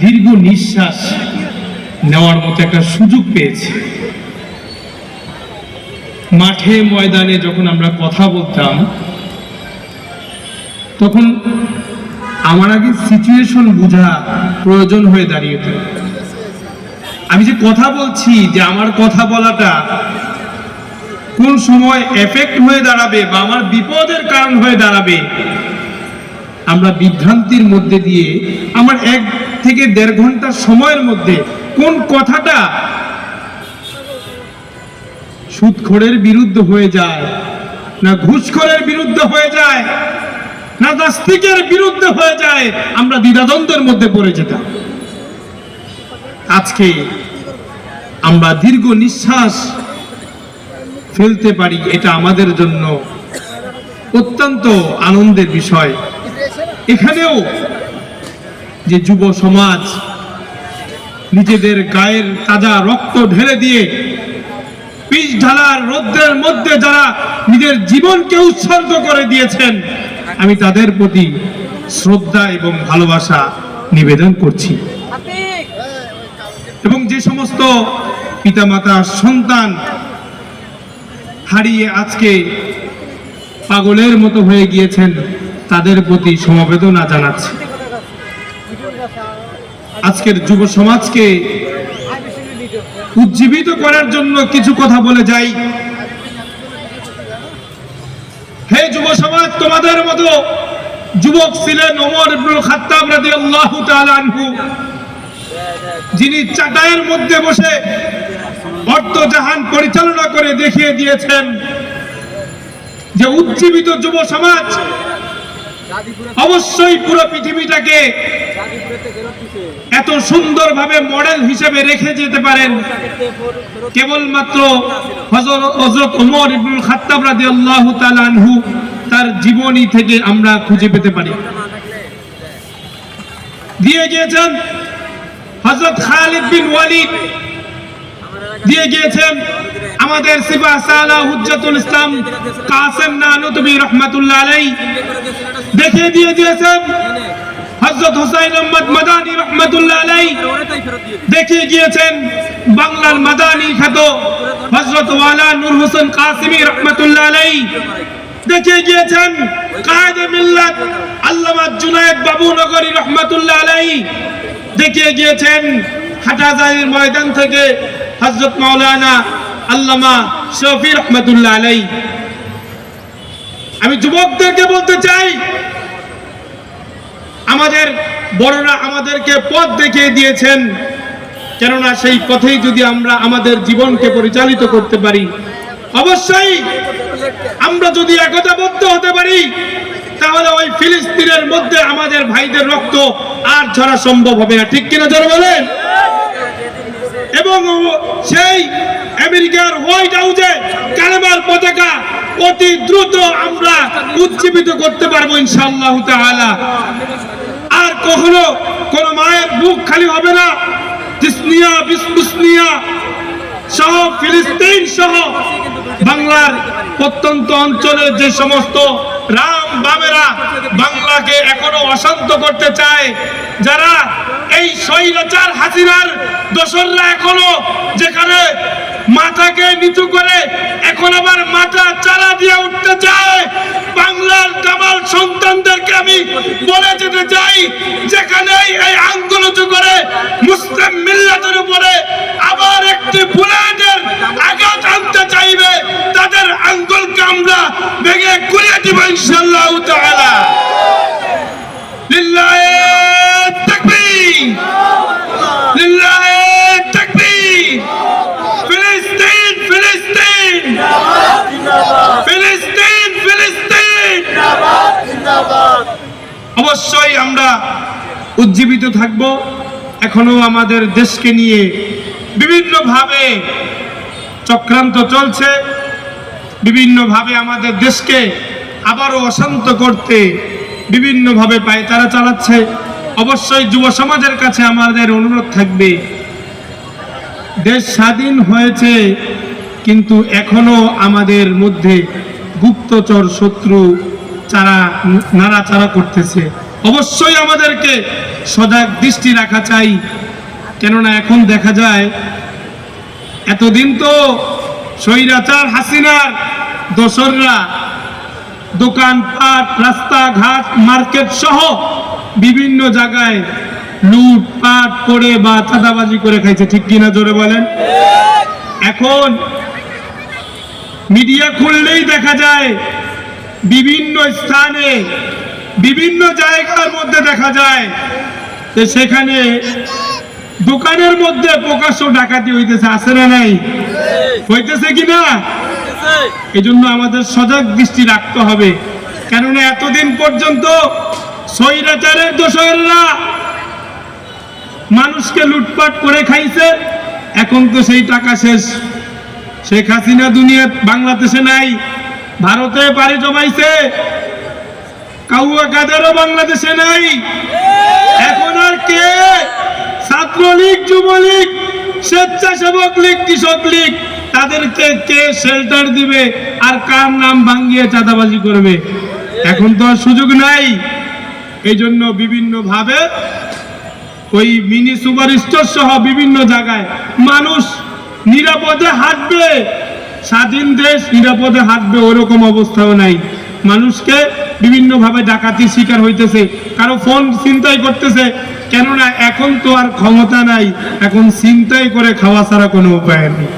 দীর্ঘ নিঃশ্বাস নেওয়ার মতো একটা সুযোগ পেয়েছে। মাঠে ময়দানে যখন আমরা কথা বলতাম, তখন আমার আগে সিচুয়েশন বোঝা প্রয়োজন হয়ে দাঁড়িয়েছে। আমি যে কথা বলছি, যে আমার কথা বলাটা কোন সময় এফেক্ট হয়ে দাঁড়াবে বা আমার বিপদের কারণ হয়ে দাঁড়াবে আমরা বিভ্রান্তির মধ্যে দিয়ে আমার এক থেকে দেড় ঘণ্টা সময়ের মধ্যে কোন কথাটা সুদখোরের বিরুদ্ধে হয়ে যায়, না ঘুষখোরের বিরুদ্ধে হয়ে যায়, না নাস্তিকের বিরুদ্ধে হয়ে যায়, আমরা দ্বিধাদ্বন্দ্বের মধ্যে পড়ে যেতাম। আজকে আমরা দীর্ঘ নিঃশ্বাস ফেলতে পারি, এটা আমাদের জন্য অত্যন্ত আনন্দের বিষয়। এখানেও যে যুব সমাজ নিজেদের গায়ের তাজা রক্ত ঢেলে দিয়ে পিচ ঢালার রৌদ্রের মধ্যে যারা নিজের জীবনকে উৎসর্গ করে দিয়েছেন, আমি তাদের প্রতি শ্রদ্ধা এবং ভালোবাসা নিবেদন করছি। এবং যে সমস্ত পিতামাতা, সন্তান হারিয়ে আজকে পাগলের মতো হয়ে গিয়েছেন তাদের প্রতি সমবেদনা জানাচ্ছি। আজকের যুব সমাজকে উজ্জীবিত করার জন্য কিছু কথা বলে যাই। হে যুব সমাজ, তোমাদের মতো যুবক ছিলেন ওমর ইবনুল খাত্তাব রাদিয়াল্লাহু তাআলা আনহু, যিনি চাটাইয়ের মধ্যে বসে অর্থজাহান পরিচালনা করে দেখিয়ে দিয়েছেন যে উজ্জীবিত যুব সমাজ অবশ্যই পুরো পৃথিবীটাকে এত সুন্দরভাবে মডেল হিসেবে রেখে যেতে পারেন। কেবলমাত্র হজরত ওমর ইবনুল খাত্তাব রাদিয়াল্লাহু তাআলা আনহু তার জীবনী থেকে আমরা খুঁজে পেতে পারি। দিয়ে গিয়েছেন হজরত খালিদ বিন ওয়ালিদ। দিয়ে গিয়েছেন আমাদের সিফা সালা হুজ্জাতুল ইসলাম কাসেম নানুতবি রহমাতুল্লাহ আলাই দেখিয়ে দিয়ে দিয়েছেন। হজরত হুসাইন মাদানী রহমাতুল্লাহ আলাই দেখিয়ে গিয়েছেন বাংলার মাদানী খ্যাত হজরত ওয়ালা নূর হোসেন কাসিমি রহমাতুল্লাহ আলাই গিয়েছেন কায়েদে মিল্লাত আল্লামা জুনায়েদ বাবু নগরী রহমাতুল্লাহ আলাই গিয়েছেন ময়দান থেকে হজরত মাওলানা আল্লামা শফি রহমতুল্লাহ আলাই আমি যুবকদেরকে বলতে চাই, আমাদের বড়রা আমাদেরকে পথ দেখিয়ে দিয়েছেন, কেননা সেই পথেই যদি আমরা আমাদের জীবনকে পরিচালিত করতে পারি, অবশ্যই আমরা যদি একতাবদ্ধ হতে পারি, তাহলে ওই ফিলিস্তিনের মধ্যে আমাদের ভাইদের রক্ত আর ঝরা সম্ভব হবে না। ঠিক কিনা যারা বলেন? এবং সেই আমেরিকার হোয়াইট হাউসে কালেমার পতাকা অতি দ্রুত আমরা উজ্জীবিত করতে পারব ইনশাআল্লাহ তাআলা। আর কখনো কোন মায়ের বুক খালি হবে না। তিসনিয়া বিসমিসনিয়া সহ ফিলিস্তিন সহ বাংলার প্রত্যন্ত অঞ্চলের যে সমস্ত রাম বামেরা বাংলাকে এখনও অশান্ত করতে চায়, যারা এই স্বৈরাচার হাজিরার দোসররা এখনও যেখানে মাথাকে নিচু করে এখন আবার মাথা চারা দিয়ে উঠতে চায়। বাংলার কামাল সন্তানদেরকে আমি বলে যেতে চাই ফিলিস্তিন ফিলিস্তিন! অবশ্যই আমরা উজ্জীবিত থাকব। এখনও আমাদের দেশকে নিয়ে বিভিন্নভাবে চক্রান্ত চলছে। বিভিন্নভাবে আমাদের দেশকে আবারও অশান্ত করতে বিভিন্নভাবে পায়তারা চালাচ্ছে। অবশ্যই যুব সমাজের কাছে আমাদের অনুরোধ থাকবে। দেশ স্বাধীন হয়েছে। কিন্তু এখনও আমাদের মধ্যে গুপ্তচর শত্রু চারা নাড়াচাড়া করতেছে। অবশ্যই আমাদেরকে সজাগ দৃষ্টি রাখা চাই, কেননা এখন দেখা যায়, এতদিন তো স্বৈরাচার হাসিনার দোসররা দোকানপাট, রাস্তাঘাট, মার্কেট সহ বিভিন্ন জায়গায় লুটপাট করে বা চাঁদাবাজি করে খাইছে। ঠিক কিনা জোরে বলেন? এখন মিডিয়া খুললেই দেখা যায় বিভিন্ন স্থানে, বিভিন্ন জায়গার মধ্যে দেখা যায় যে সেখানে দোকানের মধ্যে প্রকাশ্য ডাকাতি হইতেছে, আছে না নাই? হইতেছে কি না? এই জন্য আমাদের সজাগ দৃষ্টি রাখতে হবে। কেননা এতদিন পর্যন্ত স্বৈরাচারের দোষরেরা মানুষকে লুটপাট করে খাইছে, এখন তো সেই টাকা শেষ। শেখ হাসিনা দুনিয়া বাংলাদেশে নাই, ভারতে পাড়ি জমাইছে, কাউয়া কাদেরও বাংলাদেশে নাই। এখন আর কে? ছাত্রলীগ, যুবলীগ, স্বেচ্ছাসেবক লীগ, কৃষক লীগ, তাদেরকে কে শেল্টার দিবে? আর কার নাম ভাঙ্গিয়ে চাঁদাবাজি করবে? এখন তো সুযোগ নাই। এই জন্য বিভিন্ন ভাবে ওই মিনি সুপার স্টোর সহ বিভিন্ন জায়গায় মানুষ নিরাপদে হাঁটবে। স্বাধীন দেশ নিরাপদে হাঁটবে, ওরকম অবস্থাও নাই। মানুষকে বিভিন্নভাবে ডাকাতির শিকার হইতেছে। কারও ফোন চিন্তাই করতেছে, কেননা এখন তো আর ক্ষমতা নাই। এখন চিন্তাই করে খাওয়া ছাড়া কোনো উপায় নেই।